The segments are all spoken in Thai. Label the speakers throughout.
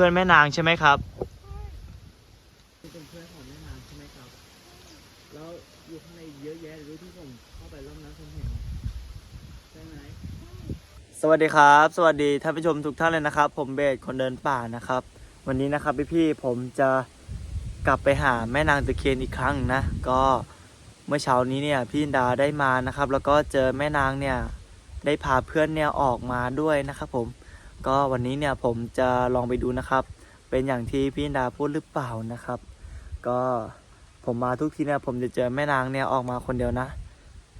Speaker 1: พื่อนแม่นางใช่ไหมครับ
Speaker 2: นี่เป็นเพื่อนของแม่นางใช่ไหมครับ แล้วอยู่ข้างในเยอะแยะเลยที่ผมเข้าไปรอบนั้นผมเห็นใช่ไหม
Speaker 1: สวัสดีครับ สวัสดีท่านผู้ชมทุกท่านเลยนะครับ ผมเบสคนเดินป่านะครับ วันนี้นะครับพี่ๆผมจะกลับไปหาแม่นางตะเคียนอีกครั้งนะ ก็เมื่อเช้านี้เนี่ยพี่อินดาได้มานะครับ แล้วก็เจอแม่นางเนี่ยได้พาเพื่อนเนี่ยออกมาด้วยนะครับผม ก็วันนี้เนี่ยผมจะลองไปดูนะครับ เป็นอย่างที่พี่ดาพูดหรือเปล่านะครับ ก็ผมมาทุกทีเนี่ยผมจะเจอแม่นางเนี่ยออกมาคนเดียวนะ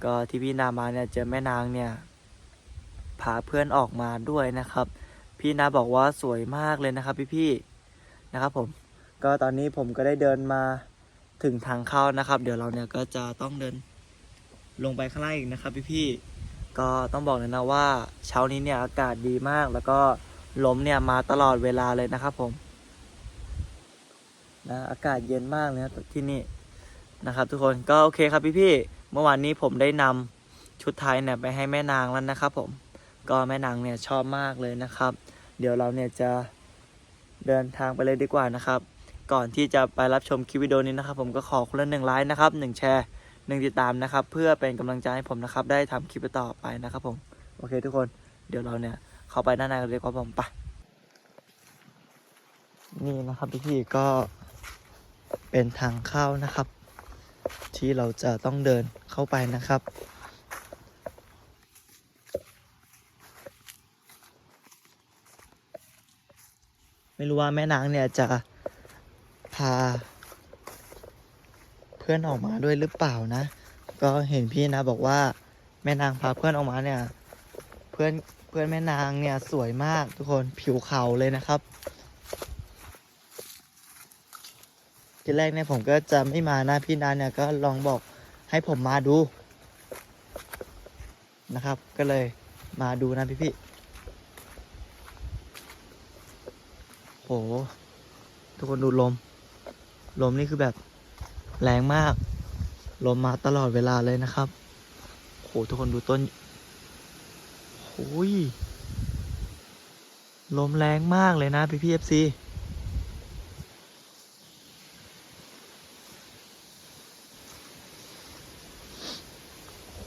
Speaker 1: ก็ที่พี่ดามาเนี่ยเจอแม่นางเนี่ยพาเพื่อนออกมาด้วยนะครับ พี่นาบอกว่าสวยมากเลยนะครับ พี่ๆนะครับ ผมก็ตอนนี้ผมก็ได้เดินมาถึงทางเข้านะครับ เดี๋ยวเราเนี่ยก็จะต้องเดินลงไปข้างล่างอีกนะครับ พี่ๆ ก็ต้องบอกเลยนะว่า เช้านี้เนี่ยอากาศดีมาก แล้วก็ลมเนี่ยมาตลอดเวลาเลยนะครับผมนะอากาศเย็นมากเลยนะที่นี่นะครับ ทุกคนก็โอเคครับพี่ๆเมื่อวานนี้ผมได้นำชุดไทยเนี่ยไปให้แม่นางแล้วนะครับ ผม ก็แม่นางเนี่ยชอบมากเลยนะครับ เดี๋ยวเราเนี่ยจะเดินทางไปเลยดีกว่านะครับ ก่อนที่จะไปรับชมคลิปวิดีโอนี้นะครับ ผมก็ขอคนละหนึ่งไลค์นะครับหนึ่งแชร์ หนึ่งติดตามนะครับ เพื่อเป็นกำลังใจให้ผมนะครับ ได้ทำคลิปต่อไปนะครับผม โอเคทุกคนเดี๋ยวเราเนี่ย เข้าไปด้านในกันเลยดีกว่าผมไปนี่นะครับพี่ก็เป็นทางเข้านะครับ ที่เราจะต้องเดินเข้าไปนะครับไม่รู้ว่าแม่นางเนี่ยจะพา พื่อนออกมาด้วยหรือเปล่านะ ก็เห็นพี่นะบอกว่าแม่นางพาเพื่อนออกมาเนี่ย เพื่อนเพื่อนแม่นางเนี่ยสวยมากทุกคนผิวขาวเลยนะครับทีแรกเนี่ยผมก็จะไม่มานะพี่นาเนี่ยก็ลองบอกให้ผมมาดูนะครับ ก็เลยมาดูนะพี่พี่โหทุกคนดูลม ลมนี่คือแบบ แรงมาก ลมมาตลอดเวลาเลยนะครับโหทุกคนดูต้นโอ้ย ลมแรงมากเลยนะพี่พี่เอฟซี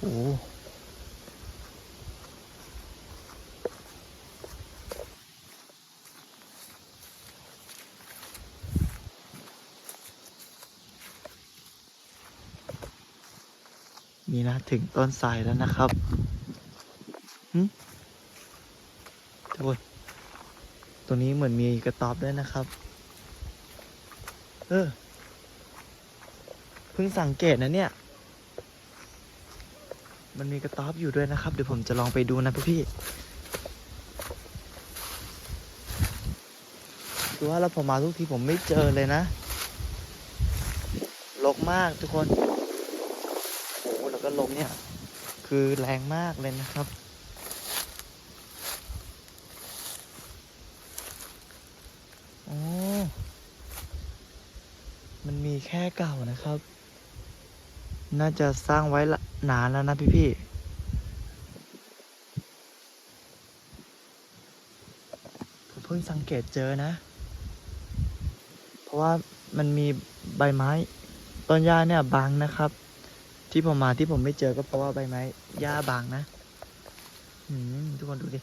Speaker 1: โอ้ นี่นะถึงต้นสายแล้วนะครับหึทุกคนตัวนี้เหมือนมีกระต๊อบด้วยนะครับ เออ เพิ่งสังเกตนะเนี่ย มันมีกระต๊อบอยู่ด้วยนะครับ เดี๋ยวผมจะลองไปดูนะพี่พี่ๆคือว่าเราผมมาทุกทีผมไม่เจอเลยนะรกมากทุกคน ลมเนี่ย คือแรงมากเลยนะครับ โอ้มันมีแค่เก่านะครับ น่าจะสร้างไว้ละนานแล้วนะพี่พี่ผมเพิ่งสังเกตเจอนะ เพราะว่ามันมีใบไม้ ต้นหญ้าเนี่ยบางนะครับ ที่ผมมาที่ผมไม่เจอก็เพราะว่าใบไม้หญ้าบางนะอืมทุกคนดูดิ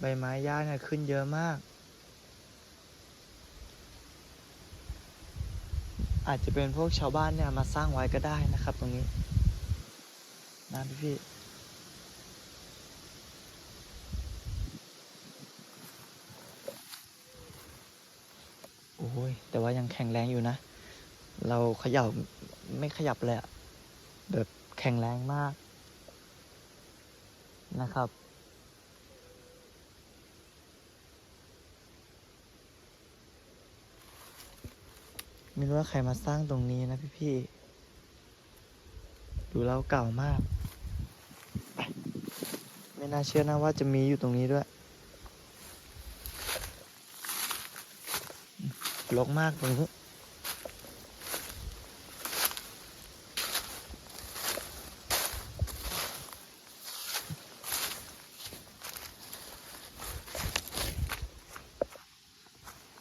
Speaker 1: ใบไม้หญ้าเนี่ยขึ้นเยอะมาก อาจจะเป็นพวกชาวบ้านเนี่ยมาสร้างไว้ก็ได้นะครับ ตรงนี้นะพี่พี่โอ้ยแต่ว่ายังแข็งแรงอยู่นะ เราเขย่าไม่ขยับเลยอะแบบแข็งแรงมาก นะครับ ไม่รู้ว่าใครมาสร้างตรงนี้นะพี่ๆ ดูแล้วเก่ามากไปไม่น่าเชื่อนะว่าจะมีอยู่ตรงนี้ด้วยรกมากตรงนี้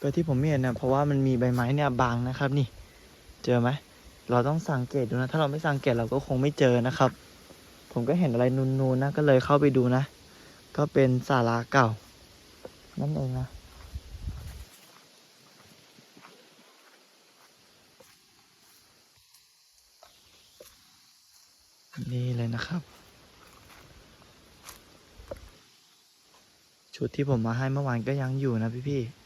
Speaker 1: ็ที่ผมไม่เห็นนะเพราะว่ามันมีใบไม้เนี่ยบังนะครับ นี่ เจอไหมเราต้องสังเกตดูนะ ถ้าเราไม่สังเกตเราก็คงไม่เจอนะครับ ผมก็เห็นอะไรนูนๆนะก็เลยเข้าไปดูนะ ก็เป็นศาลาเก่า นั่นเองนะนี่เลยนะครับ ชุดที่ผมมาให้เมื่อวานก็ยังอยู่นะพี่ๆ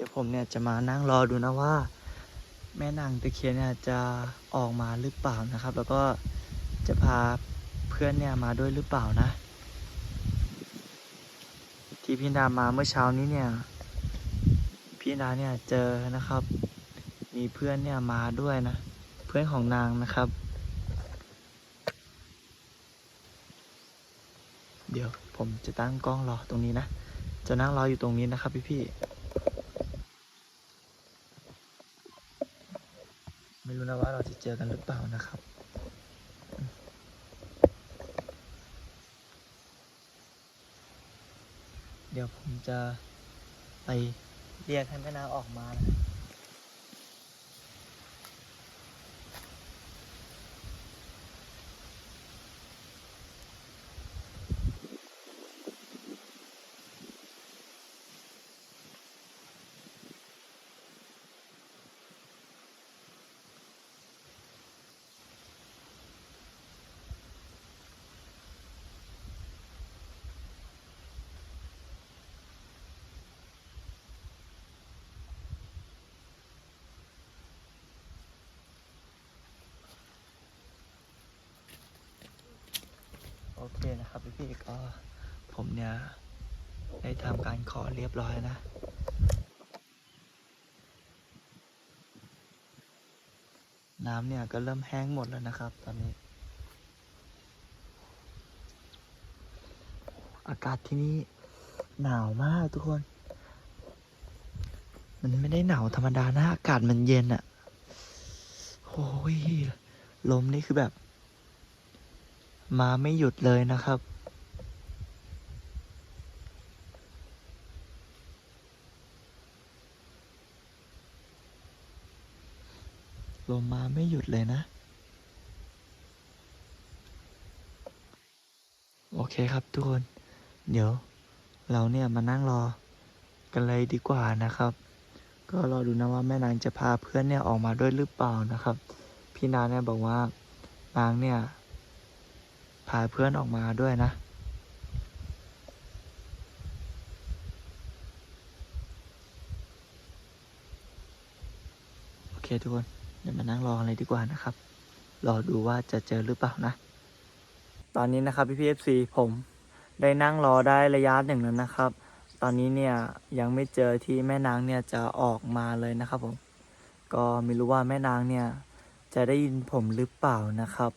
Speaker 1: ดี๋ยวผมเนี่ยจะมานั่งรอดูนะว่า แม่นางตะเคียนเนี่ยจะออกมาหรือเปล่านะครับ แล้วก็จะพาเพื่อนเนี่ยมาด้วยหรือเปล่านะ ที่พี่ดามาเมื่อเช้านี้เนี่ย พี่ดาเนี่ยเจอนะครับ มีเพื่อนเนี่ยมาด้วยนะ เพื่อนของนางนะครับ เดี๋ยวผมจะตั้งกล้องรอตรงนี้นะ จะนั่งรออยู่ตรงนี้นะครับพี่พี่ๆไม่รู้ นะว่าเราจะเจอกันหรือเปล่านะครับเดี๋ยวผมจะไปเรียกให้แม่นาออกมานะี้ก็ผมเนี่ย ได้ทำการขอเรียบร้อยนะน้ำเนี่ยก็เริ่มแห้งหมดแล้วนะครับ ตอนนี้ อากาศที่นี่หนาวมากทุกคน มันไม่ได้หนาวธรรมดานะ อากาศมันเย็นอะโอ้ยลมนี่คือแบบ มาไม่หยุดเลยนะครับ ลมมาไม่หยุด เลยนะ โอเคครับทุกคน เดี๋ยว เราเนี่ยมานั่งรอกันเลยดีกว่านะครับ ก็รอดูนะว่าแม่นางจะพาเพื่อนเนี่ยออกมาด้วยหรือเปล่านะครับ พี่นาเนี่ยบอกว่านางเนี่ย พาเพื่อนออกมาด้วยนะโอเคทุกคน ดี๋ยวมานั่งรอเลยดีกว่านะครับ รอดูว่าจะเจอหรือเปล่านะ ตอนนี้นะครับพี่พีเอฟซีผมได้นั่งรอได้ระยะหนึ่งแล้วนะครับ ตอนนี้เนี่ยยังไม่เจอที่แม่นางเนี่ยจะออกมาเลยนะครับผม ก็ไม่รู้ว่าแม่นางเนี่ยจะได้ยินผมหรือเปล่านะครับ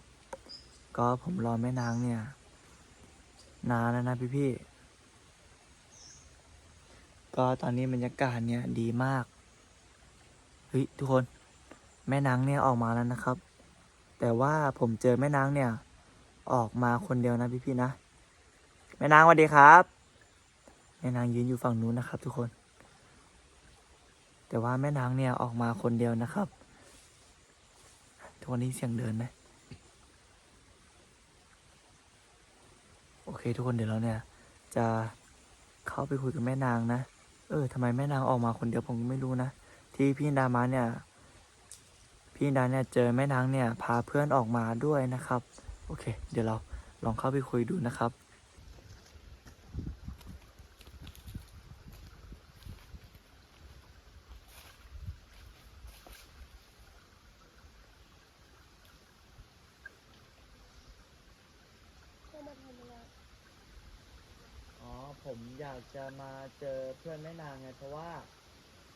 Speaker 1: ก็ผมรอแม่นางเนี่ยนานแล้วนะพี่พี่ก็ตอนนี้บรรยากาศเนี่ยดีมาก เฮ้ย ทุกคน แม่นางเนี่ยออกมาแล้วนะครับ แต่ว่าผมเจอแม่นางเนี่ย ออกมาคนเดียวนะพี่พี่ๆนะ แม่นางสวัสดีครับ แม่นางยืนอยู่ฝั่งนู้นนะครับ ทุกคน แต่ว่าแม่นางเนี่ยออกมาคนเดียวนะครับ ทุกคนได้เสียงเดินไหมโอเค ทุกคนเดี๋ยวเราเนี่ย จะเข้าไปคุยกับแม่นางนะ เออทำไมแม่นางออกมาคนเดียวผมก็ไม่รู้นะ ที่พี่ดามาเนี่ย พี่ดาเนี่ยเจอแม่นางเนี่ยพาเพื่อนออกมาด้วยนะครับ โอเค เดี๋ยวเราลองเข้าไปคุยดูนะครับ
Speaker 3: อ๋
Speaker 1: อผมอยากจะมาเจอเพื่อนแม่นางไงเพราะว่า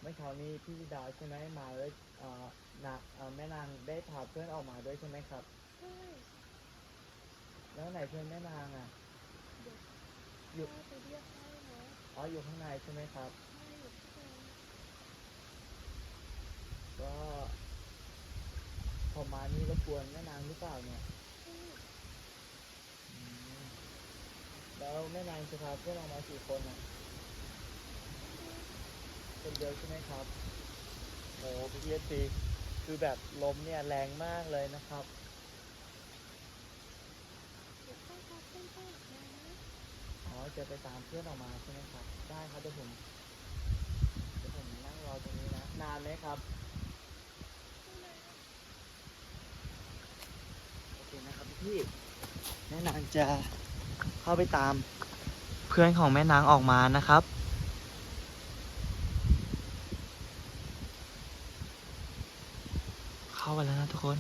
Speaker 1: มื่อเช้านี้พี่ดาวใช่ไหมมาแล้วเอ่อนาเอ่อแม่นางได้พาเพื่อนออกมาด้วยใช่ไหมครับ
Speaker 3: ใช่
Speaker 1: แล้วไหนเพื่อนแม่นางอะ
Speaker 3: เดี๋ยวพ่อไปเรียกให้นะ
Speaker 1: อ๋ออยู่ข้างในใช่ไหมครับ
Speaker 3: ใช่อยู่ข้างใน
Speaker 1: ก็พอมานี่รบกวนแม่นางหรือเปล่าเนี่ย
Speaker 3: ใช่
Speaker 1: อืมแล้วแม่นางจะพาเพื่อนออกมากี่คนอะ คนเดียวใช่ไหมครับโอ้พี่เอซีคือแบบลมเนี่ยแรงมากเลยนะครับ
Speaker 3: เดี๋ยวพ่อพาเพื่อนไปอีกนะ
Speaker 1: อ๋อจะไปตามเพื่อนออกมาใช่ไหมครับ ได้ครับเดี๋ยวผมเดี๋ยวผมนั่งรอตรงนี้นะ นานไหมครับ โอเคนะครับพี่แม่นางจะเข้าไปตามเพื่อนของแม่นางออกมานะครับ เข้าวันแล้วนะทุกคน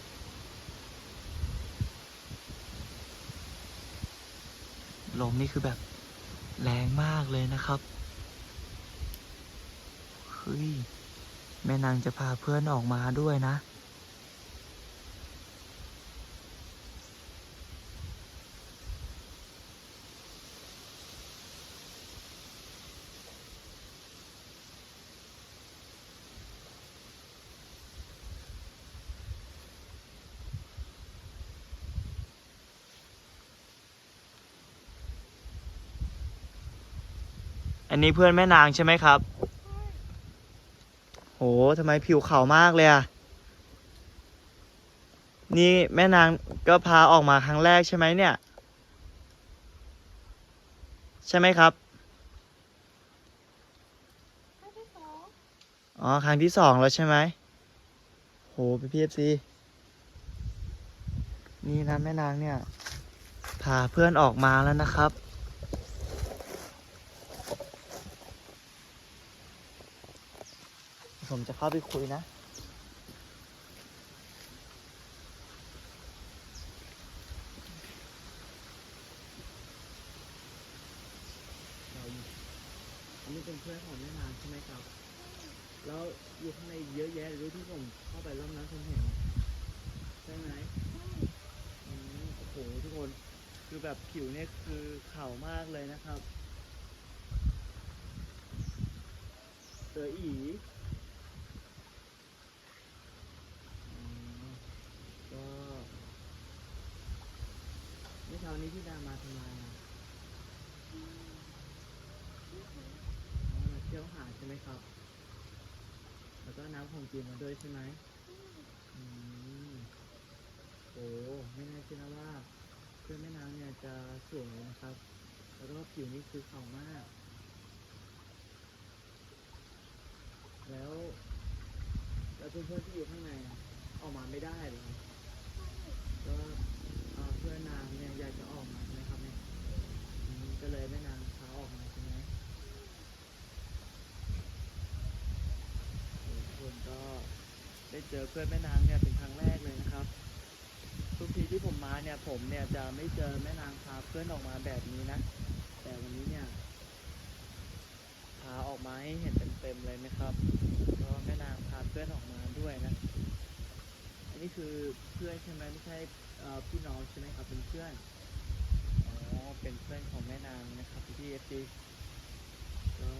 Speaker 1: ลมนี่คือแบบแรงมากเลยนะครับ เฮ้ย แม่นางจะพาเพื่อนออกมาด้วยนะ อันนี้เพื่อนแม่นางใช่ไหมครับ โหทำไมผิวขาวมากเลยอะนี่แม่นางก็พาออกมาครั้งแรกใช่ไหมเนี่ย ใช่ไหมครับ
Speaker 3: อง
Speaker 1: อ๋อ ครั้งที่สองแล้วใช่ไหมโหพี่พีเอฟซีนี่นะแม่นางเนี่ย พาเพื่อนออกมาแล้วนะครับ ผมจะเข้าไปคุยนะ
Speaker 2: อันนี้เป็นเพื่อนของแม่นางใช่ไหมครับ แล้วอยู่ข้างในเยอะแยะเลยที่ผมเข้าไปรอบนั้นผมเห็นใช่ไหม
Speaker 1: อืมโอ้โหทุกคน คือแบบผิวเนี่ยคือขาวมากเลยนะครับ เสืออีอก็เมื่อเช้านี้พี่ดามาทำไมอะ
Speaker 3: มนี่ค่ะ
Speaker 2: อ๋อมาเที่ยวหาดใช่ไหมครับ แล้วก็น้ำของกินมาด้วยใช่ไหมอืมโอ้ไม่น่าเชื่อนะว่าเพื่อนแม่นางเนี่ยจะสวยนะครับ แล้วก็ผิวนี่คือขาวมาก แล้วแล้วเพื่อนๆที่อยู่ข้างในออกมาไม่ได้เหรอก็ พื่อนนางเนี่ยอยากจะออกมาใช่ไหมครับเนี่ยก็เลยแม่นางพาออกมาใช่ไหมทุกคนก็
Speaker 1: ได้เจอเพื่อนแม่นางเนี่ยเป็นครั้งแรกเลยนะครับ ทุกทีที่ผมมาเนี่ยผมเนี่ยจะไม่เจอแม่นางพาเพื่อนออกมาแบบนี้นะ แต่วันนี้เนี่ยพาออกมาให้เห็นเต็มๆเลยนะครับก็แม่นางพาเพื่อนออกมาด้วยนะ อันนี้คือเพื่อนใช่ไหมไม่ใช่ พี่น้องใช่ไหมครับเป็นเพื่อนอ๋อเป็นเพื่อนของแม่นางนะครับพี่เอฟซีก็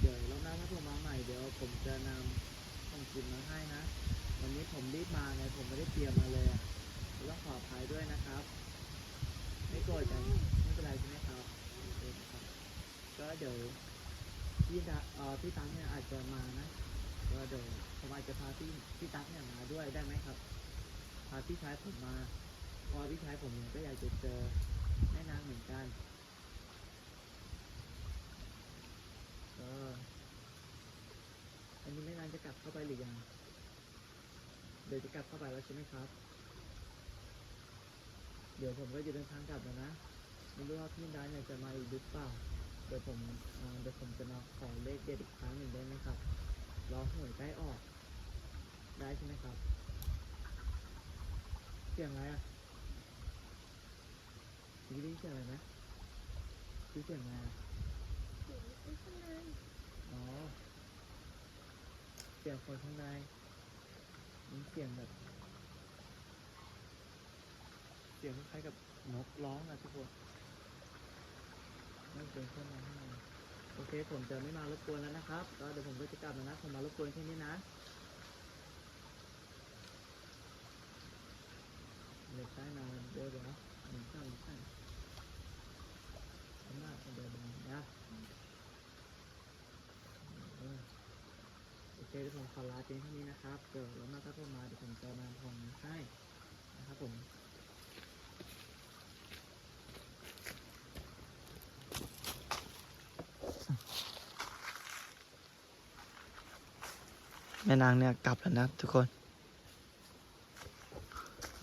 Speaker 2: เดี๋ยวรอบหน้าถ้าผมมาใหม่เดี๋ยวผมจะนำของกินมาให้นะ วันนี้ผมรีบมาไงผมไม่ได้เตรียมมาเลยอะต้องขออภัยด้วยนะครับ ไม่โกรธกันไม่เป็นไรใช่ไหมครับก็เดี๋ยวพี่ดาเอ่อพี่ตั๊กเนี่ยอาจจะมานะก็เดี๋ยว ผมอาจจะพาพี่พี่ตั๊กเนี่ยมาด้วยได้ไหมครับ พาพี่ชายผมมาเพราะว่าพี่ชายผมเนี่ยก็อยากจะเจอแม่นางเหมือนกันก็อันนี้แม่นางจะกลับเข้าไปหรือยังเดี๋ยวจะกลับเข้าไปแล้วใช่ไหมครับ เดี๋ยวผมก็จะเดินทางกลับแล้วนะไม่รู้ว่าพี่ดาเนี่ยจะมาอีกหรือเปล่าเดี๋ยวผมเอ่อเดี๋ยวผมจะมาขอเลขเด็ดอีกครั้งหนึ่งได้ไหมครับรอหวยใกล้ออก ได้ใช่ไหมครับ เสียงอะไรอะ
Speaker 1: น
Speaker 2: นี่ได้ยินเสียงอะไรไหมได้ยินเสียงอะไร
Speaker 3: เดี๋ยวนี้ข้างใน
Speaker 2: อ๋อ เสียงคนข้างในมีเสียงแบบ เสียงคล้ายๆกับนกร้องอะทุกคนนั่นเป็นคนมาข้างในโอเค ผมจะไม่มารบกวนแล้วนะครับ ก็เดี๋ยวผมก็จะกลับแล้วนะ ผมมารบกวนแค่นี้นะ เล็กใต้นอนเดี๋ยวเดี๋ยวหนึ่งสองสามสามารถเดินนะโอเคเดี๋ยวผมขอลาเพียงเท่านี้นะครับเดี๋ยวแล้วมาถ้าผมมาเดี๋ยวผมจะมาทำให้นะครับผม
Speaker 1: แม่นางเนี่ยกลับแล้วนะทุกคน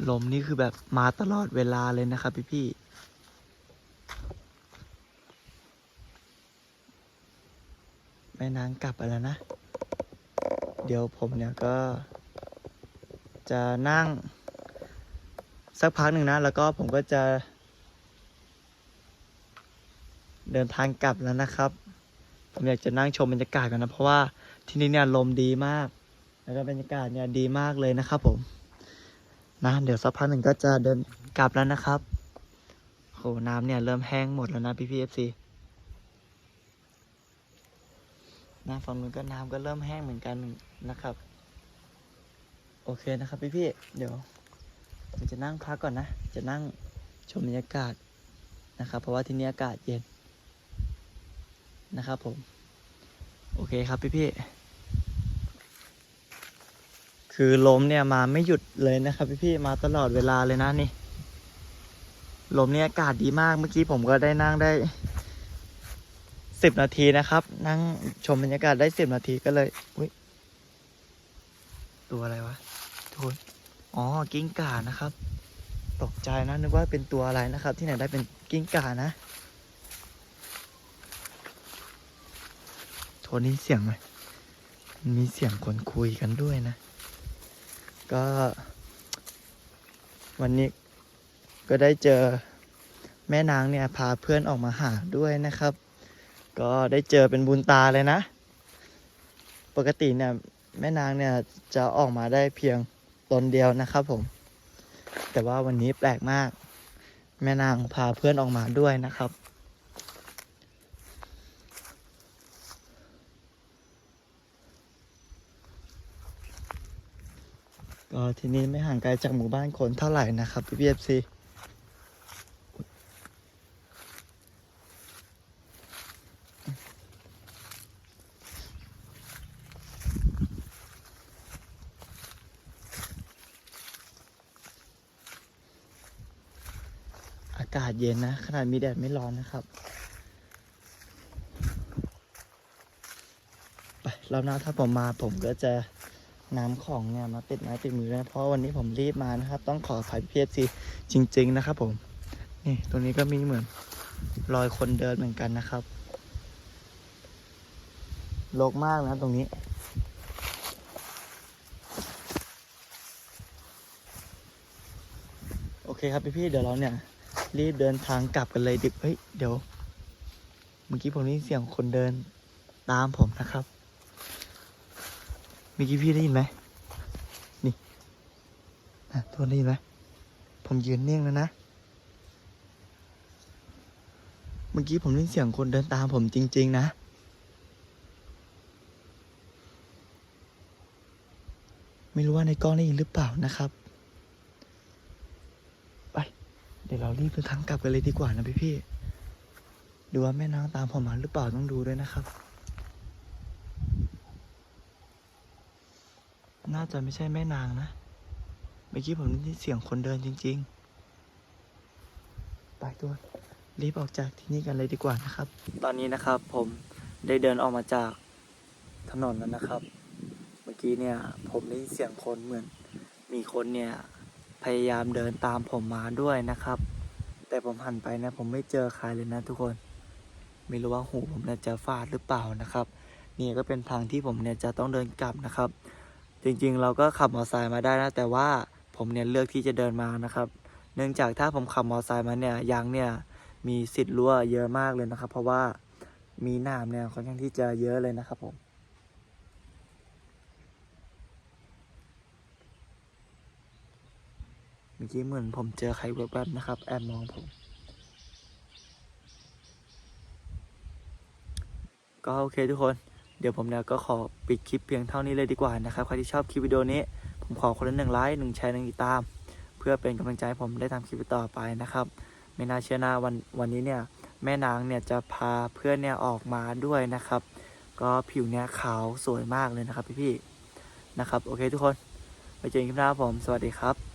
Speaker 1: ลมนี่คือแบบมาตลอดเวลาเลยนะครับพี่พี่แม่นางกลับไปแล้วนะ เดี๋ยวผมเนี่ยก็ จะนั่ง สักพักหนึ่งนะ แล้วก็ผมก็จะ เดินทางกลับแล้วนะครับ ผมอยากจะนั่งชมบรรยากาศกันนะ เพราะว่าที่นี่เนี่ยลมดีมาก แล้วก็บรรยากาศเนี่ยดีมากเลยนะครับผม นะเดี๋ยวสักพักหนึ่งก็จะเดินกลับแล้วนะครับโหน้ำเนี่ยเริ่มแห้งหมดแล้วนะพี่พีเอฟซีนะฝั่งนู้นก็น้ำก็เริ่มแห้งเหมือนกันนะครับ โอเคนะครับพี่พี่เดี๋ยวผมจะนั่งพักก่อนนะ จะนั่งชมบรรยากาศนะครับ เพราะว่าที่นี่อากาศเย็นนะครับผม โอเคครับพี่พี่ คือลมเนี่ยมาไม่หยุดเลยนะครับพี่พี่ๆมาตลอดเวลาเลยนะนี่ ลมเนี่ยอากาศดีมากเมื่อกี้ผมก็ได้นั่งได้สิบนาทีนะครับ นั่งชมบรรยากาศได้สิบนาทีก็เลยอุ้ยตัวอะไรวะทุกคนอ๋อกิ้งก่านะครับ ตกใจนะนึกว่าเป็นตัวอะไรนะครับ ที่ไหนได้เป็นกิ้งก่านะโทนนี้เสียงไหมมีเสียงคนคุยกันด้วยนะ ก็ วันนี้ก็ได้เจอแม่นางเนี่ยพาเพื่อนออกมาหาด้วยนะครับ ก็ได้เจอเป็นบุญตาเลยนะ ปกติเนี่ยแม่นางเนี่ยจะออกมาได้เพียงตนเดียวนะครับผม แต่ว่าวันนี้แปลกมาก แม่นางพาเพื่อนออกมาด้วยนะครับ ก็ที่นี่ไม่ห่างไกลจากหมู่บ้านคนเท่าไหร่นะครับพี่พีเอฟซีอากาศเย็นนะ ขนาดมีแดดไม่ร้อนนะครับ ไปรอบหน้าถ้าผมมาผมก็จะ น้ำของเนี่ยมาติดไม้ติดมือนะเพราะวันนี้ผมรีบมานะครับ ต้องขออภัยพีเอซีจริง ๆ นะครับ ผม นี่ตรงนี้ก็มีเหมือนรอยคนเดินเหมือนกันนะครับโลกมากนะตรงนี้ โอเคครับพี่ๆเดี๋ยวเราเนี่ย รีบเดินทางกลับกันเลยดิเฮ้ยเดี๋ยว เมื่อกี้ผมได้ยินเสียงคนเดินตามผมนะครับ เมื่อกี้พี่ได้ยินไหมนี่นะทุกคนได้ยินไหมผมยืนเนิ่งแล้วนะ เมื่อกี้ผมได้ยินเสียงคนเดินตามผมจริง ๆ นะ ไม่รู้ว่าในกล้องได้ยินหรือเปล่านะครับไปเดี๋ยวเรารีบเดินทางกลับกันเลยดีกว่านะพี่พี่ๆดูว่าแม่นางตามผมมาหรือเปล่าต้องดูด้วยนะครับ น่าจะไม่ใช่แม่นางนะ เมื่อกี้ผมได้ยินเสียงคนเดินจริงๆ ไปตัวรีบออกจากที่นี่กันเลยดีกว่านะครับ ตอนนี้นะครับผมได้เดินออกมาจากถนนแล้วนะครับ เมื่อกี้เนี่ยผมได้ยินเสียงคนเหมือน มีคนเนี่ยพยายามเดินตามผมมาด้วยนะครับ แต่ผมหันไปนะ ผมไม่เจอใครเลยนะทุกคน ไม่รู้ว่าหูผมเนี่ยจะฟาดหรือเปล่านะครับ นี่ก็เป็นทางที่ผมเนี่ยจะต้องเดินกลับนะครับ จริงๆ เราก็ขับมอเตอร์ไซค์มาได้นะ แต่ว่าผมเนี่ยเลือกที่จะเดินมานะครับ เนื่องจากถ้าผมขับมอเตอร์ไซค์มาเนี่ยยางเนี่ยมีสิทธิ์รั่วเยอะมากเลยนะครับ เพราะว่ามีหนามเนี่ยค่อนข้างที่จะเยอะเลยนะครับผมเมื่อกี้เหมือนผมเจอใครแวบๆนะครับ แอบมองผม ก็โอเคทุกคน เดี๋ยวผมเนี่ยก็ขอปิดคลิปเพียงเท่านี้เลยดีกว่านะครับใครที่ชอบคลิปวิดีโอนี้ ผมขอคนละหนึ่งไลค์หนึ่งแชร์หนึ่งติดตาม เพื่อเป็นกำลังใจให้ผมได้ทำคลิปต่อไปนะครับไม่น่าเชื่อหน้าวันวันนี้เนี่ยแม่นางเนี่ยจะพาเพื่อนเนี่ยออกมาด้วยนะครับ ก็ผิวเนี่ยขาวสวยมากเลยนะครับพี่ๆนะครับ โอเคทุกคนไปเจอกันคลิปหน้าผม สวัสดีครับ